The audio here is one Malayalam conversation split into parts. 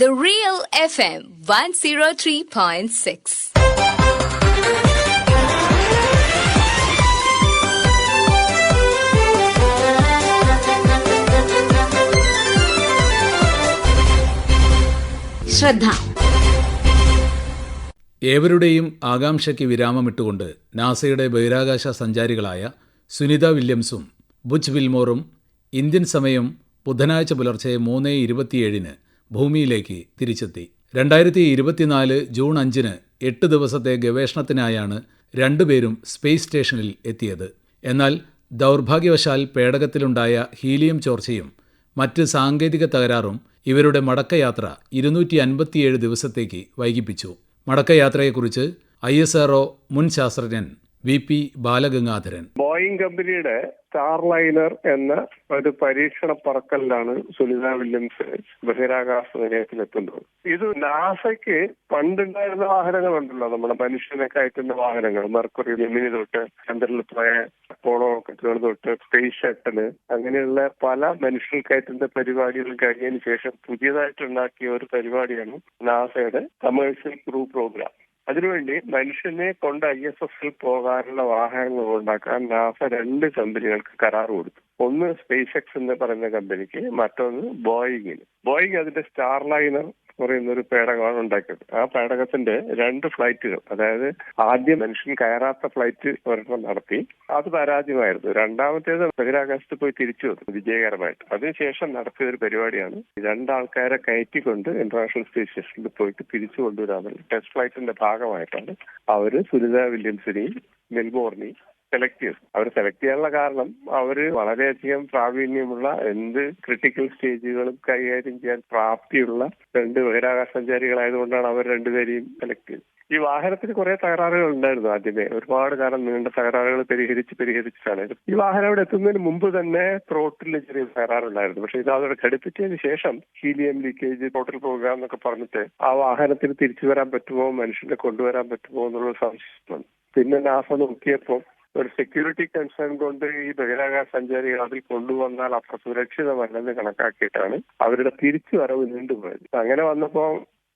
The Real FM 103.6. ശ്രദ്ധ ഏവരുടെയും ആകാംക്ഷയ്ക്ക് വിരാമമിട്ടുകൊണ്ട് നാസയുടെ ബഹിരാകാശ സഞ്ചാരികളായ സുനിത വില്യംസും ബുച്ച് വിൽമോറും ഇന്ത്യൻ സമയം ബുധനാഴ്ച പുലർച്ചെ മൂന്ന് ഇരുപത്തിയേഴിന് ഭൂമിയിലേക്ക് തിരിച്ചെത്തി. രണ്ടായിരത്തി ഇരുപത്തിനാല് ജൂൺ അഞ്ചിന് എട്ട് ദിവസത്തെ ഗവേഷണത്തിനായാണ് രണ്ടുപേരും സ്പേസ് സ്റ്റേഷനിൽ എത്തിയത്. എന്നാൽ ദൗർഭാഗ്യവശാൽ പേടകത്തിലുണ്ടായ ഹീലിയം ചോർച്ചയും മറ്റ് സാങ്കേതിക തകരാറും ഇവരുടെ മടക്കയാത്ര ഇരുന്നൂറ്റി അൻപത്തിയേഴ് ദിവസത്തേക്ക് വൈകിപ്പിച്ചു. മടക്കയാത്രയെക്കുറിച്ച് ഐ എസ് ആർഒ മുൻ ശാസ്ത്രജ്ഞൻ വി പി ബാലഗംഗാധരൻ. ബോയിങ് കമ്പനിയുടെ സ്റ്റാർലൈനർ എന്ന ഒരു പരീക്ഷണ പറക്കലിലാണ് സുനിത വില്യംസ് ബഹിരാകാശ നിലയത്തിലെത്തുന്നത്. ഇത് നാസയ്ക്ക് പണ്ടുണ്ടായിരുന്ന വാഹനങ്ങളുണ്ടല്ലോ നമ്മുടെ മനുഷ്യനെ കയറ്റുന്ന വാഹനങ്ങൾ. മെർക്കുറി ലിമിനി തൊട്ട് ചന്ദ്രനിൽ പോയ അപ്പോളോ റോക്കറ്റുകൾ തൊട്ട് സ്പേസ് ഷട്ടൽ അങ്ങനെയുള്ള പല മനുഷ്യൻ കയറ്റുന്ന പരിപാടികൾ കഴിഞ്ഞതിന് ശേഷം പുതിയതായിട്ടുണ്ടാക്കിയ ഒരു പരിപാടിയാണ് നാസയുടെ കമേഴ്ഷ്യൽ ക്രൂ പ്രോഗ്രാം. അതിനുവേണ്ടി മനുഷ്യനെ കൊണ്ട് ഐ എസ് എസിൽ പോകാനുള്ള വാഹനങ്ങൾ ഉണ്ടാക്കാൻ നാസ രണ്ട് കമ്പനികൾക്ക് കരാർ കൊടുത്തു. ഒന്ന് സ്പേസ് എക്സ് എന്ന് പറയുന്ന കമ്പനിക്ക് മറ്റൊന്ന് ബോയിങ്ങിന്. ബോയിങ് അതിന്റെ സ്റ്റാർലൈനർ പറയുന്ന ഒരു പേടകമാണ് ഉണ്ടാക്കിയത്. ആ പേടകത്തിന്റെ രണ്ട് ഫ്ലൈറ്റുകൾ അതായത് ആദ്യം മനുഷ്യൻ കയറാത്ത ഫ്ലൈറ്റ് ഒരെണ്ണം നടത്തി അത് പരാജയമായിരുന്നു. രണ്ടാമത്തേത് ബഹിരാകാശത്ത് പോയി തിരിച്ചു വന്നു വിജയകരമായിട്ട്. അതിനുശേഷം നടത്തിയ ഒരു പരിപാടിയാണ് രണ്ടാൾക്കാരെ കയറ്റിക്കൊണ്ട് ഇന്റർനാഷണൽ സ്പേസ് സ്റ്റേഷനിൽ പോയിട്ട് തിരിച്ചു കൊണ്ടുവരാമെന്ന്. ടെസ്റ്റ് ഫ്ലൈറ്റിന്റെ ഭാഗമായിട്ടാണ് അവർ സുനിത വില്യംസിനെയും മെൽബോർണിനെയും സെലക്ട് ചെയ്തു. അവർ സെലക്ട് ചെയ്യാനുള്ള കാരണം അവർ വളരെയധികം പ്രാവീണ്യമുള്ള എന്ത് ക്രിട്ടിക്കൽ സ്റ്റേജുകളും കൈകാര്യം ചെയ്യാൻ പ്രാപ്തിയുള്ള രണ്ട് ബഹിരാകാശ സഞ്ചാരികളായതുകൊണ്ടാണ് അവർ രണ്ടുപേരെയും സെലക്ട് ചെയ്തത്. ഈ വാഹനത്തിന് കുറെ തകരാറുകൾ ഉണ്ടായിരുന്നു ആദ്യമേ. ഒരുപാട് കാലം നീണ്ട തകരാറുകൾ പരിഹരിച്ച് പരിഹരിച്ചിട്ടാണ്. ഈ വാഹനം അവിടെ എത്തുന്നതിന് മുമ്പ് തന്നെ ത്രോട്ടിൽ ചെറിയ തകരാറുണ്ടായിരുന്നു. പക്ഷെ ഇത് അവിടെ ഘടിപ്പിച്ചതിന് ശേഷം ഹീലിയം ലീക്കേജ് ടോട്ടൽ പ്രോഗ്രാം എന്നൊക്കെ പറഞ്ഞിട്ട് ആ വാഹനത്തിന് തിരിച്ചു വരാൻ പറ്റുമോ മനുഷ്യനെ കൊണ്ടുവരാൻ പറ്റുമോ എന്നുള്ള സംശയമാണ് പിന്നെ നാസ നോക്കിയപ്പോൾ ഒരു സെക്യൂരിറ്റി കൺസേൺ കൊണ്ട് ഈ ബഹിരാകാശ സഞ്ചാരികൾ അതിൽ കൊണ്ടുവന്നാൽ അത്ര സുരക്ഷിതമല്ലെന്ന് കണക്കാക്കിയിട്ടാണ് അവരുടെ തിരിച്ചു വരവ് നീണ്ടുപോയത് അങ്ങനെ വന്നപ്പോ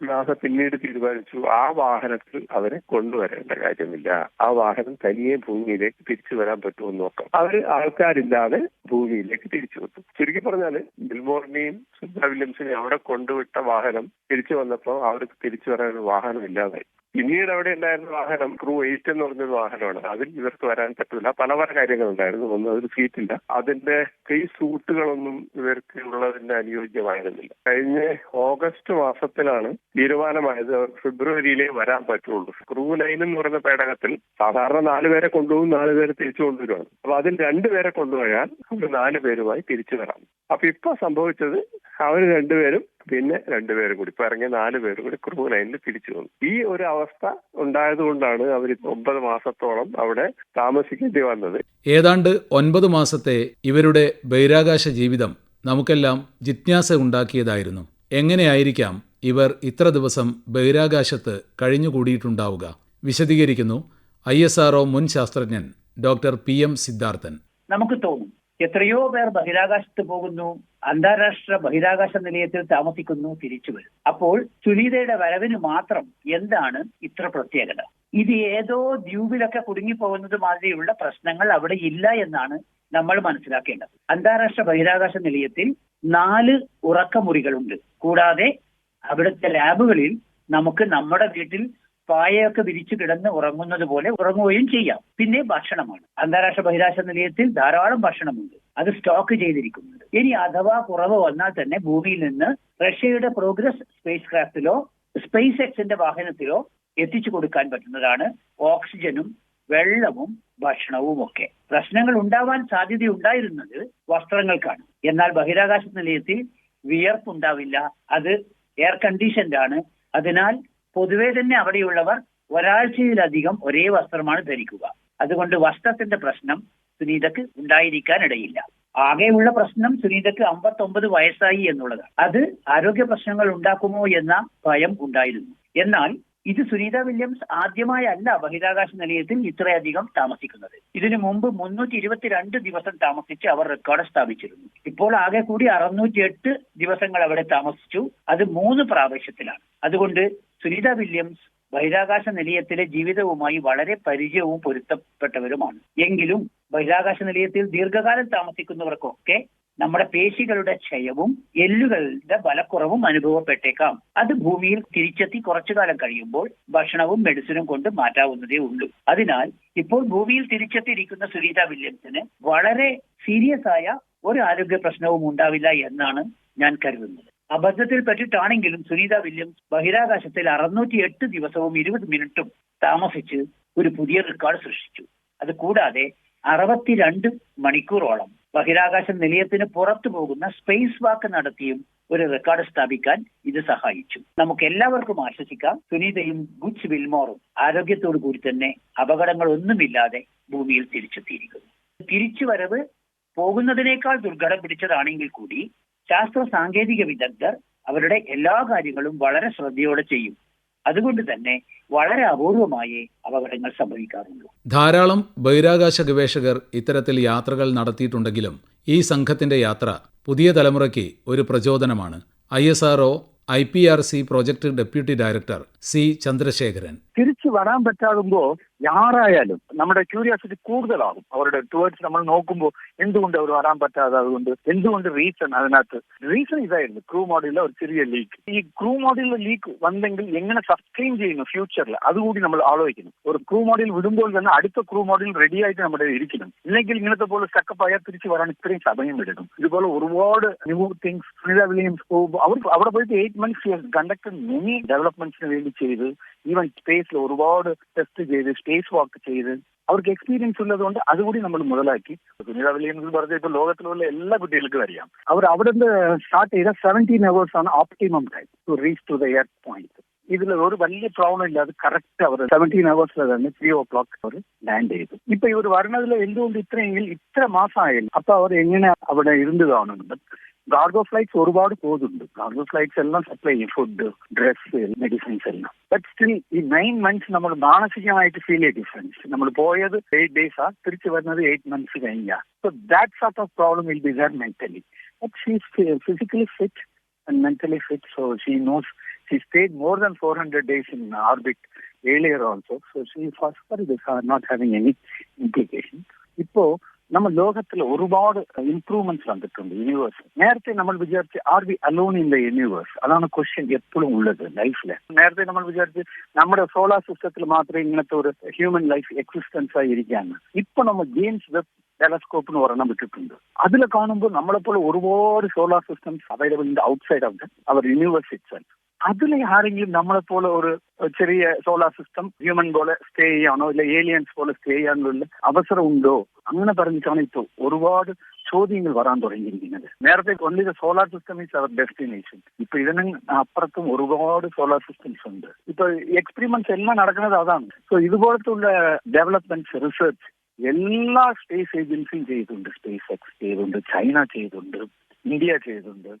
നാസ പിന്നീട് തീരുമാനിച്ചു ആ വാഹനത്തിൽ അവരെ കൊണ്ടുവരേണ്ട കാര്യമില്ല. ആ വാഹനം തനിയെ ഭൂമിയിലേക്ക് തിരിച്ചു വരാൻ പറ്റുമെന്ന് നോക്കാം. അവർ ആൾക്കാരില്ലാതെ ഭൂമിയിലേക്ക് തിരിച്ചു വന്നു. ചുരുക്കി പറഞ്ഞാൽ ബിൽമോറിനെയും സുന്ദ വില്യംസിനെയും അവിടെ കൊണ്ടുവിട്ട വാഹനം തിരിച്ചു വന്നപ്പോൾ അവർക്ക് തിരിച്ചു വരാൻ വാഹനം ഇല്ലാതായി പിന്നീട് അവിടെ ഉണ്ടായിരുന്ന വാഹനം ക്രൂ എയ്റ്റ് എന്ന് പറഞ്ഞൊരു വാഹനമാണ്. അതിൽ ഇവർക്ക് വരാൻ പറ്റില്ല പല പല കാര്യങ്ങളുണ്ടായിരുന്നു. ഒന്ന് അതിൽ സീറ്റില്ല അതിന്റെ കൈ സൂട്ടുകളൊന്നും ഇവർക്ക് ഉള്ളതിന് അനുയോജ്യമായിരുന്നില്ല. കഴിഞ്ഞ ഓഗസ്റ്റ് മാസത്തിലാണ് തീരുമാനമായത് ഫെബ്രുവരിയിലേ വരാൻ പറ്റുള്ളൂ. ക്രൂ ലൈൻ എന്ന് പറയുന്ന പേടകത്തിൽ സാധാരണ നാലുപേരെ കൊണ്ടുപോകും നാലുപേരെ തിരിച്ചു കൊണ്ടുവരുവാണ്. അപ്പൊ അതിൽ രണ്ടുപേരെ കൊണ്ടുപോയാൽ നാല് പേരുമായി തിരിച്ചു വരാം. അപ്പൊ ഇപ്പൊ സംഭവിച്ചത് അവർ രണ്ടുപേരും പിന്നെ രണ്ടുപേരും കൂടി. ഇപ്പൊ ഇറങ്ങിയ നാല് പേരും കൂടി ക്രൂ ലൈനിൽ തിരിച്ചു വന്നു. ഈ ഒരു അവസ്ഥ ഉണ്ടായതുകൊണ്ടാണ് അവർ ഒമ്പത് മാസത്തോളം അവിടെ താമസിക്കേണ്ടി വന്നത്. ഏതാണ്ട് ഒൻപത് മാസത്തെ ഇവരുടെ ബഹിരാകാശ ജീവിതം നമുക്കെല്ലാം ജിജ്ഞാസ ഉണ്ടാക്കിയതായിരുന്നു. എങ്ങനെയായിരിക്കാം ഇവർ ഇത്ര ദിവസം ബഹിരാകാശത്ത് കഴിഞ്ഞുകൂടിയിട്ടുണ്ടാവുക? വിശദീകരിക്കുന്നു ഐ എസ് ആർഒ മുൻ ശാസ്ത്രജ്ഞൻ ഡോക്ടർ പി എം സിദ്ധാർത്ഥൻ. നമുക്ക് തോന്നും എത്രയോ പേർ ബഹിരാകാശത്ത് പോകുന്നു. അന്താരാഷ്ട്ര ബഹിരാകാശ നിലയത്തിൽ താമസിക്കുന്നു തിരിച്ചു വരും അപ്പോൾ സുനീതയുടെ വരവിന് മാത്രം എന്താണ് ഇത്ര പ്രത്യേകത? ഇത് ഏതോ ദ്വീപിലൊക്കെ കുടുങ്ങിപ്പോകുന്നത് മാതിരിയുള്ള പ്രശ്നങ്ങൾ അവിടെ ഇല്ല എന്നാണ് നമ്മൾ മനസ്സിലാക്കേണ്ടത്. അന്താരാഷ്ട്ര ബഹിരാകാശ നിലയത്തിൽ നാല് ഉറക്കമുറികളുണ്ട്. കൂടാതെ അവിടുത്തെ ലാബുകളിൽ നമുക്ക് നമ്മുടെ വീട്ടിൽ പായയൊക്കെ വിരിച്ചു കിടന്ന് ഉറങ്ങുന്നത് പോലെ ഉറങ്ങുകയും ചെയ്യാം. പിന്നെ ഭക്ഷണമാണ്. അന്താരാഷ്ട്ര ബഹിരാകാശ നിലയത്തിൽ ധാരാളം ഭക്ഷണമുണ്ട്. അത് സ്റ്റോക്ക് ചെയ്തിരിക്കുന്നുണ്ട്. ഇനി അഥവാ കുറവ് വന്നാൽ തന്നെ ഭൂമിയിൽ നിന്ന് റഷ്യയുടെ പ്രോഗ്രസ് സ്പേസ് ക്രാഫ്റ്റിലോ സ്പേസ് എക്സിന്റെ വാഹനത്തിലോ എത്തിച്ചു കൊടുക്കാൻ പറ്റുന്നതാണ് ഓക്സിജനും വെള്ളവും ഭക്ഷണവും ഒക്കെ പ്രശ്നങ്ങൾ ഉണ്ടാവാൻ സാധ്യതയുണ്ടായിരുന്നത് വസ്ത്രങ്ങൾക്കാണ്. എന്നാൽ ബഹിരാകാശ നിലയത്തിൽ വിയർപ്പുണ്ടാവില്ല അത് എയർ കണ്ടീഷൻഡ് ആണ്. അതിനാൽ പൊതുവെ തന്നെ അവിടെയുള്ളവർ ഒരാഴ്ചയിലധികം ഒരേ വസ്ത്രമാണ് ധരിക്കുക. അതുകൊണ്ട് വസ്ത്രത്തിന്റെ പ്രശ്നം സുനീതക്ക് ഉണ്ടായിരിക്കാനിടയില്ല. ആകെയുള്ള പ്രശ്നം സുനീതക്ക് അമ്പത്തൊമ്പത് വയസ്സായി എന്നുള്ളതാണ് അത് ആരോഗ്യ പ്രശ്നങ്ങൾ ഉണ്ടാക്കുമോ എന്ന ഭയം ഉണ്ടായിരുന്നു. എന്നാൽ ഇത് സുനീത വില്യംസ് ആദ്യമായല്ല ബഹിരാകാശ നിലയത്തിൽ ഇത്രയധികം താമസിക്കുന്നത്. ഇതിനു മുമ്പ് മുന്നൂറ്റി ഇരുപത്തിരണ്ട് ദിവസം താമസിച്ച് അവർ റെക്കോർഡ് സ്ഥാപിച്ചിരുന്നു. ഇപ്പോൾ ആകെ കൂടി അറുന്നൂറ്റി എട്ട് ദിവസങ്ങൾ അവിടെ താമസിച്ചു. അത് മൂന്ന് പ്രാവശ്യത്തിലാണ്. അതുകൊണ്ട് സുനീത വില്യംസ് ബഹിരാകാശ നിലയത്തിലെ ജീവിതവുമായി വളരെ പരിചയവും പൊരുത്തപ്പെട്ടവരുമാണ്. എങ്കിലും ബഹിരാകാശ നിലയത്തിൽ ദീർഘകാലം താമസിക്കുന്നവർക്കൊക്കെ നമ്മുടെ പേശികളുടെ ക്ഷയവും എല്ലുകളുടെ ബലക്കുറവും അനുഭവപ്പെട്ടേക്കാം. അത് ഭൂമിയിൽ തിരിച്ചെത്തി കുറച്ചു കാലം കഴിയുമ്പോൾ ഭക്ഷണവും മെഡിസിനും കൊണ്ട് മാറ്റാവുന്നതേ ഉള്ളൂ. അതിനാൽ ഇപ്പോൾ ഭൂമിയിൽ തിരിച്ചെത്തിയിരിക്കുന്ന സുനീത വില്യംസിന് വളരെ സീരിയസ് ആയ ഒരു ആരോഗ്യ പ്രശ്നവും ഉണ്ടാവില്ല എന്നാണ് ഞാൻ കരുതുന്നത്. അബദ്ധത്തിൽ സുനിത സുനീത വില്യംസ് ബഹിരാകാശത്തിൽ അറുന്നൂറ്റി എട്ട് ദിവസവും ഇരുപത് മിനിറ്റും താമസിച്ച് ഒരു പുതിയ റെക്കോർഡ് സൃഷ്ടിച്ചു. അത് കൂടാതെ അറുപത്തിരണ്ട് മണിക്കൂറോളം ബഹിരാകാശ നിലയത്തിന് പുറത്തു പോകുന്ന സ്പേസ് വാക്ക് നടത്തിയും ഒരു റെക്കോർഡ് സ്ഥാപിക്കാൻ ഇത് സഹായിച്ചു. നമുക്ക് എല്ലാവർക്കും ആശ്വസിക്കാം. സുനീതയും ഗുഡ്സ് വിൽമോറും ആരോഗ്യത്തോടു കൂടി തന്നെ അപകടങ്ങൾ ഒന്നുമില്ലാതെ ഭൂമിയിൽ തിരിച്ചെത്തിയിരിക്കുന്നു. തിരിച്ചുവരവ് പോകുന്നതിനേക്കാൾ ദുർഘടം പിടിച്ചതാണെങ്കിൽ കൂടി ശാസ്ത്ര സാങ്കേതിക വിദഗ്ധർ അവരുടെ എല്ലാ കാര്യങ്ങളും വളരെ ശ്രദ്ധയോടെ ചെയ്യും. അതുകൊണ്ട് തന്നെ വളരെ അപൂർവമായി അപകടങ്ങൾ സംഭവിക്കാറുള്ളൂ ധാരാളം ബഹിരാകാശ ഗവേഷകർ ഇത്തരത്തിൽ യാത്രകൾ നടത്തിയിട്ടുണ്ടെങ്കിലും ഈ സംഘത്തിന്റെ യാത്ര പുതിയ തലമുറയ്ക്ക് ഒരു പ്രചോദനമാണ്. I S R I P R C project deputy director C Chandrasekharan. തിരിച്ചു വരാൻ പറ്റാകുമ്പോൾ ആരായാലും നമ്മുടെ ക്യൂരിയാസിറ്റി കൂടുതലാകും. അവരുടെ ടുവേർഡ്സ് നമ്മൾ നോക്കുമ്പോൾ എന്തുകൊണ്ട് അവർ വരാൻ പറ്റാതെ അതുകൊണ്ട് എന്തുകൊണ്ട് റീസൺ അതിനകത്ത്. റീസൺ ഇതായിരുന്നു. ക്രൂ മോഡലിലെ ഒരു ചെറിയ ലീക്ക് ഈ ക്രൂ മോഡലിലെ ലീക്ക് വന്നെങ്കിൽ എങ്ങനെ സസ്റ്റെയിൻ ചെയ്യുന്നു ഫ്യൂച്ചറിൽ അതുകൂടി നമ്മൾ ആലോചിക്കണം ഒരു ക്രൂ മോഡൽ വിടുമ്പോൾ തന്നെ അടുത്ത ക്രൂ മോഡൽ റെഡി ആയിട്ട് നമ്മുടെ ഇരിക്കണം. ഇല്ലെങ്കിൽ ഇങ്ങനത്തെ പോലെ സ്റ്റക്കപ്പ് ആയാൽ തിരിച്ചു വരാൻ ഇത്രയും സമയം എടുക്കും. ഇതുപോലെ ഒരുപാട് ന്യൂ തിങ്സ് സുനിത വില്യംസ് അവർ അവിടെ പോയിട്ട് എയ്റ്റ് മന്ത്സ് കണ്ടക്ട് മെനി ഡെവലപ്മെന്റ്സിന് വേണ്ടി ചെയ്ത് ഈവൻ സ്പേസിൽ ഒരുപാട് ടെസ്റ്റ് ചെയ്ത് സ്പേസ് വാക്ക് ചെയ്ത് അവർക്ക് എക്സ്പീരിയൻസ് ഉള്ളതുകൊണ്ട് അതുകൂടി നമ്മൾ മുതലാക്കി. സുനിത എന്ന് പറഞ്ഞ ഇപ്പൊ ലോകത്തിലുള്ള എല്ലാ കുട്ടികൾക്കും അറിയാം. അവർ അവിടെ നിന്ന് സ്റ്റാർട്ട് ചെയ്ത സെവന്റീൻ അവേഴ്സ് ആണ് optimum time to reach to the air point ഇതിൽ ഒരു വലിയ പ്രോബ്ലം ഇല്ല. അത് കറക്റ്റ് അവർ സെവന്റീൻ അവേഴ്സിൽ തന്നെ ത്രീ ഓ ക്ലോക്ക് അവർ ലാൻഡ് ചെയ്തു. ഇപ്പൊ ഇവർ വരണതിൽ എന്തുകൊണ്ട് ഇത്രയെങ്കിൽ ഇത്ര മാസമായാലും അപ്പൊ അവർ എങ്ങനെ അവിടെ ഇരുന്ന് കാണുന്നുണ്ട്? കാർഗോ ഫ്ലൈറ്റ്സ് ഒരുപാട് പോകുന്നുണ്ട് കാർഗോ ഫ്ലൈറ്റ്സ് എല്ലാം സപ്ലൈ ചെയ്യും ഫുഡ് ഡ്രസ് മെഡിസിൻസ് എല്ലാം ബട്ട് സ്റ്റിൽ ഈ നയൻ മന്ത്സ് നമ്മൾ മാനസികമായിട്ട് ഫീൽ ചെയ്യ ഡിഫറൻസ് നമ്മൾ പോയത് എയ്റ്റ് ഡേയ്സ് ആ തിരിച്ചു വരുന്നത് എയ്റ്റ് മന്ത്സ് കഴിഞ്ഞാ so that sort of problem will be there mentally but she physically fit and mentally fit, so she knows she stayed more than 400 days in orbit earlier also, so she for her this are not having any implication. ഇപ്പോ നമ്മൾ ലോകത്തിൽ ഒരുപാട് ഇംപ്രൂവ്മെന്റ്സ് വന്നിട്ടുണ്ട് യൂണിവേഴ്സ് നേരത്തെ നമ്മൾ വിചാരിച്ച് are we alone in the universe അതാണ് ക്വസ്റ്റ്യൻ എപ്പോഴും ഉള്ളത് ലൈഫിൽ നേരത്തെ നമ്മൾ വിചാരിച്ച് നമ്മുടെ സോളാർ സിസ്റ്റത്തിൽ മാത്രമേ ഇങ്ങനത്തെ ഒരു ഹ്യൂമൻ ലൈഫ് എക്സിസ്റ്റൻസ് ആയി ഇരിക്കാന്ന് ഇപ്പൊ നമ്മൾ ജെയിംസ് വെബ് ടെലസ്കോപ്പ് എന്ന് ഒരെണ്ണം വിട്ടിട്ടുണ്ട് അതിൽ കാണുമ്പോൾ നമ്മളെപ്പോലെ ഒരുപാട് solar systems available in outside of the our universe itself അതിൽ ആരെങ്കിലും നമ്മളെപ്പോലെ ഒരു ചെറിയ സോളാർ സിസ്റ്റം ഹ്യൂമൻ പോലെ സ്റ്റേ ചെയ്യാനോ ഇല്ല ഏലിയൻസ് പോലെ സ്റ്റേ ചെയ്യാനുള്ള അവസരം ഉണ്ടോ? അങ്ങനെ പറഞ്ഞിട്ടാണ് ഇപ്പോൾ ഒരുപാട് ചോദ്യങ്ങൾ വരാൻ തുടങ്ങിയിരിക്കുന്നത്. നേരത്തെ only the solar system is our destination ഇപ്പൊ ഇതിന് അപ്പുറത്തും ഒരുപാട് സോളാർ സിസ്റ്റംസ് ഉണ്ട്. ഇപ്പൊ എക്സ്പെരിമെന്റ്സ് എല്ലാം നടക്കുന്നത് അതാണ്. സോ ഇതുപോലത്തുള്ള ഡെവലപ്മെന്റ്സ് റിസർച്ച് എല്ലാ സ്പേസ് ഏജൻസിയും ചെയ്തിട്ടുണ്ട്. സ്പേസ് എക്സ് ചെയ്തിട്ടുണ്ട് ചൈന ചെയ്തിട്ടുണ്ട് ഇന്ത്യ ചെയ്തിട്ടുണ്ട്.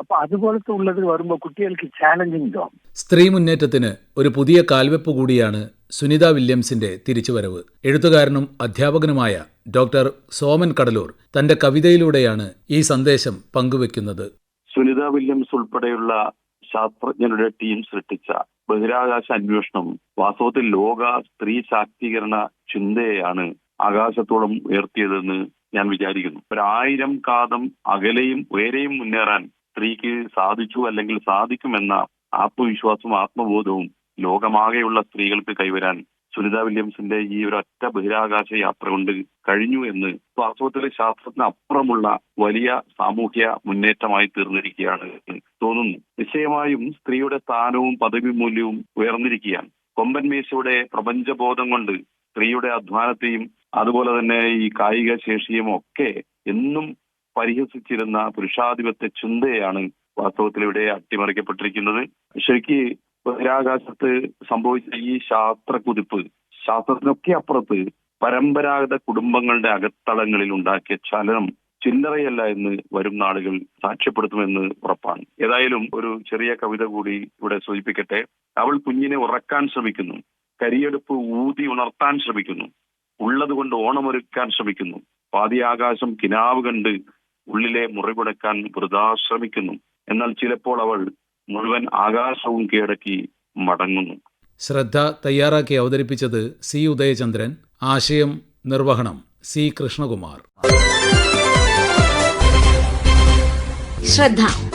അപ്പൊ അതുപോലത്തെ ഉള്ളത് വരുമ്പോൾ കുട്ടികൾക്ക് ചാലഞ്ചിങ് ഇതാവും. സ്ത്രീ മുന്നേറ്റത്തിന് ഒരു പുതിയ കാൽവെപ്പ് കൂടിയാണ് സുനിത വില്യംസിന്റെ തിരിച്ചുവരവ്. എഴുത്തുകാരനും അധ്യാപകനുമായ ഡോക്ടർ സോമൻ കടലൂർ തന്റെ കവിതയിലൂടെയാണ് ഈ സന്ദേശം പങ്കുവെക്കുന്നത്. സുനിത വില്യംസ് ഉൾപ്പെടെയുള്ള ശാസ്ത്രജ്ഞരുടെ ടീം സൃഷ്ടിച്ച ബഹിരാകാശ അന്വേഷണം വാസ്തവത്തിൽ ലോക സ്ത്രീ ശാക്തീകരണ ചിന്തയാണ് ആകാശത്തോളം ഉയർത്തിയതെന്ന് ഞാൻ വിചാരിക്കുന്നു. ഒരായിരം കാതം അകലെയും ഉയരെയും മുന്നേറാൻ സ്ത്രീക്ക് സാധിച്ചു അല്ലെങ്കിൽ സാധിക്കുമെന്ന ആത്മവിശ്വാസവും ആത്മബോധവും ലോകമാകെയുള്ള സ്ത്രീകൾക്ക് കൈവരാൻ സുനിത വില്യംസിന്റെ ഈ ഒരു ഒറ്റ ബഹിരാകാശ യാത്ര കൊണ്ട് കഴിഞ്ഞു എന്ന് വാസ്തവത്തിൽ ശാസ്ത്രത്തിന് അപ്പുറമുള്ള വലിയ സാമൂഹ്യ മുന്നേറ്റമായി തീർന്നിരിക്കുകയാണ് തോന്നുന്നു. നിശ്ചയമായും സ്ത്രീയുടെ സ്ഥാനവും പദവി മൂല്യവും ഉയർന്നിരിക്കുകയാണ്. കൊമ്പൻ മേശയുടെ പ്രപഞ്ചബോധം കൊണ്ട് സ്ത്രീയുടെ അധ്വാനത്തെയും അതുപോലെ തന്നെ ഈ കായിക ശേഷിയും ഒക്കെ എന്നും പരിഹസിച്ചിരുന്ന പുരുഷാധിപത്യ ചിന്തയാണ് വാസ്തവത്തിൽ ഇവിടെ അട്ടിമറിക്കപ്പെട്ടിരിക്കുന്നത്. ശരിക്ക് ബഹിരാകാശത്ത് സംഭവിച്ച ഈ ശാസ്ത്ര കുതിപ്പ് ശാസ്ത്രത്തിനൊക്കെ അപ്പുറത്ത് പരമ്പരാഗത കുടുംബങ്ങളുടെ അകത്തളങ്ങളിൽ ഉണ്ടാക്കിയ ചലനം ചില്ലറയല്ല എന്ന് വരും നാളുകൾ സാക്ഷ്യപ്പെടുത്തുമെന്ന് ഉറപ്പാണ്. ഏതായാലും ഒരു ചെറിയ കവിത കൂടി ഇവിടെ സൂചിപ്പിക്കട്ടെ. അവൾ കുഞ്ഞിനെ ഉറക്കാൻ ശ്രമിക്കുന്നു. കരിയെടുപ്പ് ഊതി ഉണർത്താൻ ശ്രമിക്കുന്നു. ഉള്ളതുകൊണ്ട് ഓണമൊരുക്കാൻ ശ്രമിക്കുന്നു. പാതി ആകാശം കിനാവ് കണ്ട് ഉള്ളിലെ മുറിപടക്കാൻ വൃതാ ശ്രമിക്കുന്നു. എന്നാൽ ചിലപ്പോൾ അവൾ മുഴുവൻ ആകാശവും കീഴടക്കി മടങ്ങുന്നു. ശ്രദ്ധ തയ്യാറാക്കി അവതരിപ്പിച്ചത് സി ഉദയചന്ദ്രൻ. ആശയം നിർവഹണം സി കൃഷ്ണകുമാർ. ശ്രദ്ധ.